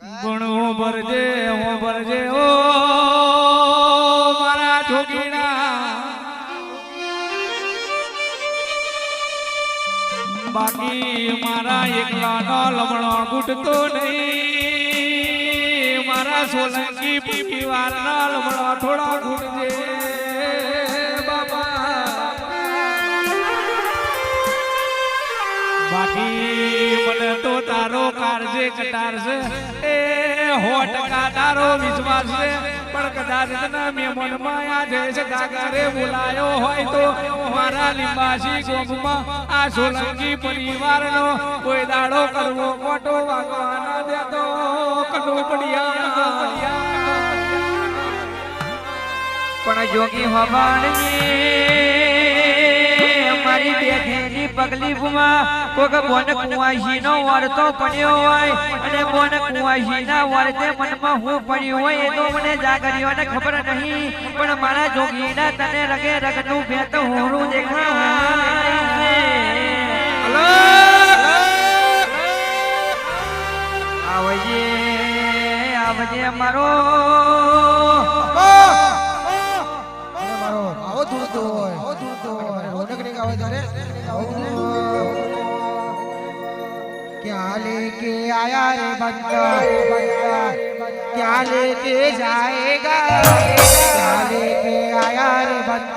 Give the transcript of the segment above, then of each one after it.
પણ ભરજે, હું ભરજે, ઓ મારા છોકરીના. બાકી મારા એકલાનો લમણો ગુટતો નહીં. મારા સોલંકી પીવાના લમણો થોડા ઘૂંટજે. બાકી મને તો તારો કારજે કટારશે એ હો તારો વિશ્વાસ છે. પણ કદાચ બોલાયો હોય તો મારા લીંબાસી ગોમમાં આ સોલંકી પરિવારનો કોઈ દાડો કરવો કનોપડિયા પણ યોગી હોવાણની મારી બેઠેલી પગલીફમાં કોક બોન કુંવાસી નો વર્તો પડ્યો હોય અને બોન કુંવાસી ના વર્તે મનમાં હું પડ્યું હોય એ તો મને જાગરીઓને ખબર નહીં, પણ મારા જોગીના તને રગે રગનું ભેત હોરું દેખાય આવજે આવજે મારો आया रे बंदा क्या लेके जाएगा क्या लेके आया रे बंदा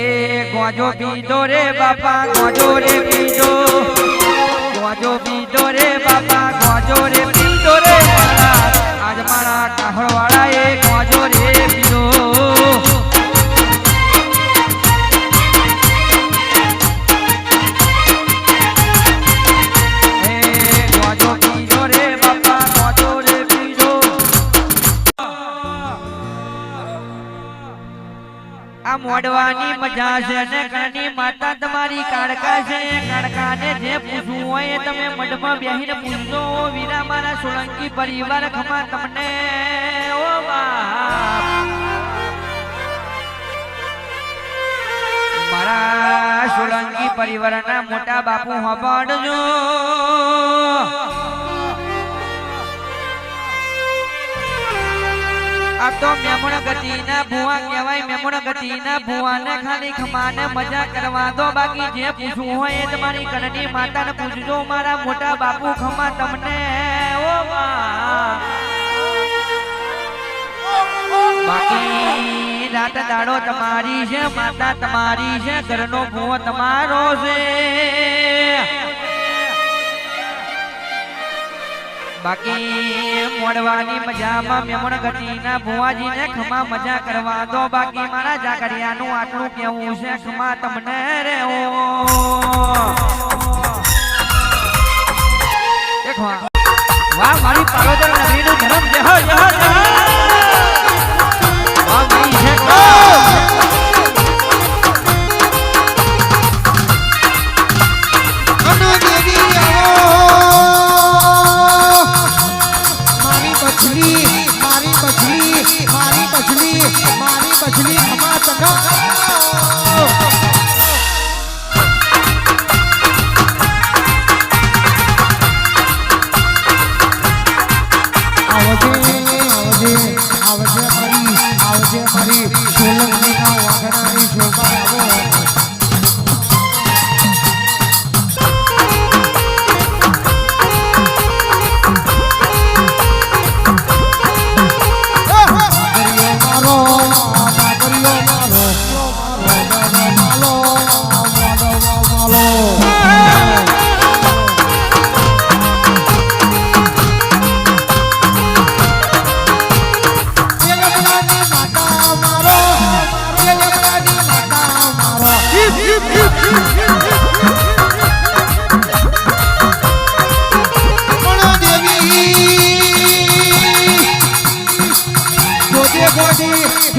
એ ગોજો પીધો રે બાપા, ગોજો રે પીધો ગોજો પીધો રે બાપા, ગોજો રે પીધો રે આજ મારા કાહળવાળા એ ગોજો આ મોડવાની મજા છે ને કણની માતા તમારી કાળકા છે. કાળકાને જે પૂછવું હોય તમે મઢમાં બેહીને ઓ વીરા મારા સોલંકી પરિવાર, ખમા તમને. ઓ મારા સોલંકી પરિવારના મોટા બાપુ હબાડજો આ તો મેમણ ગતિના ભુવા કહેવાય, મેમણ ગતિના ભુવાને ખાલી ખમાને મજા કરવા દો. બાકી જે પૂછવું હોય એ તમારી કનની માતાને પૂછજો. મારા મોટા બાપુ ખમા તમને. ઓ બાકી રાત દાડો તમારી છે, માતા તમારી છે, ઘરનો ભૂવો તમારો છે. બાકી મોડવાની મજામાં મેમણ ગતિના ભુવાજીને ખમા મજા કરવા દો. બાકી મારા જાકરિયાનું આટલું કેવું છે? ખમા તમને રે ઓ મછલી ખમા ચકા. આવજે આવજે આવજે મારી આવજે મારી સોલંકીના વાઘનાની શોભા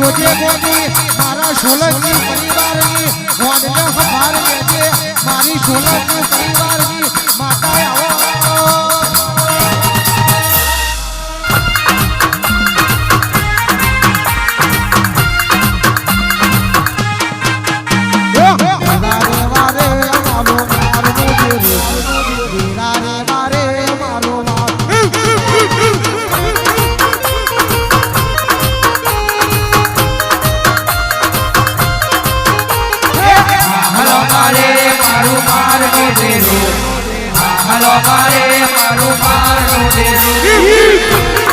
જોજે ગોડી મારા સોલંકી પરિવારની ગોડને સંભાળ લેજે મારી સોલંકી પરિવારની માતાએ આવો હલો મારે મારું મારનું ડેરું હલો પારે મારું મારનું ડેરું